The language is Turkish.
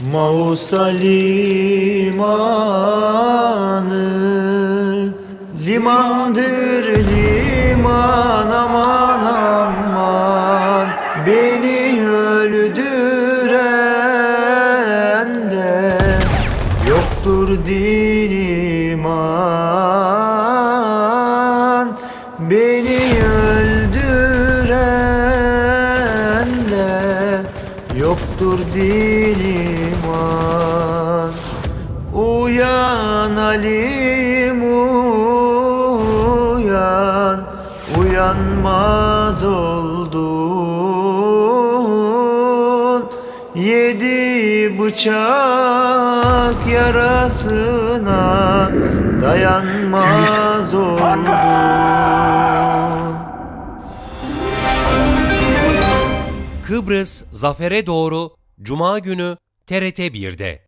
Mausa limanı Limandır liman aman aman. Beni öldüren de Yoktur din iman. Beni öldüren Yoktur din iman Uyan Alim uyan. Uyanmaz oldun. Yedi bıçak yarasına Dayanmaz Kıbrıs Zafer'e doğru Cuma günü TRT 1'de.